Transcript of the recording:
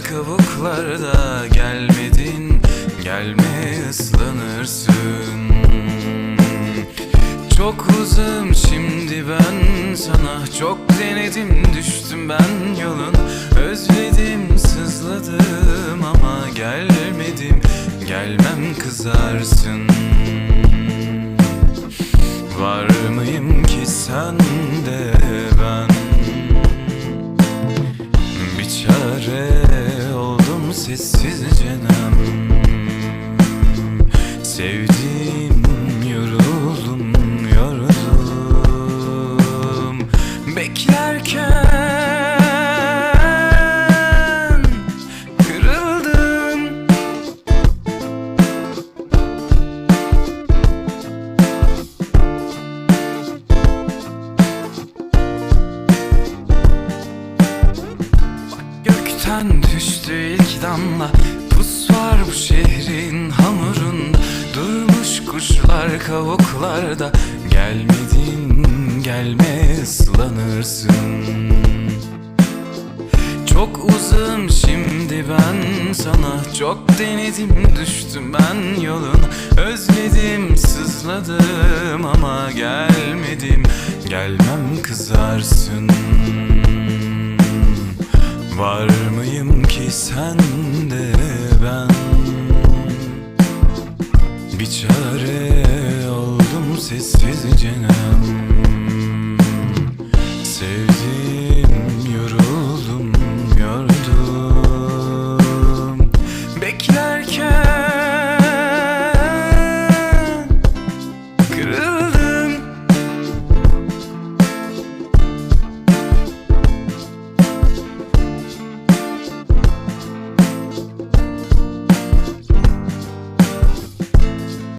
sokaklarda gelmedin Gelme ıslanırsın. Çok uzun şimdi ben sana Çok denedim düştüm ben yolun. Özledim sızladım ama gelmedim Gelmem kızarsın. Var mıyım ki sen Sevdim yoruldum Beklerken kırıldım. Gökten düştü ilk damla. Pus var bu şehrin Kuşlar kavuklarda Gelmedin gelme ıslanırsın. Çok uzun şimdi ben sana Çok denedim düştüm ben yolun Özledim sızladım ama gelmedim. Gelmem kızarsın. Var mıyım ki sen de ben çare oldum sessizce nem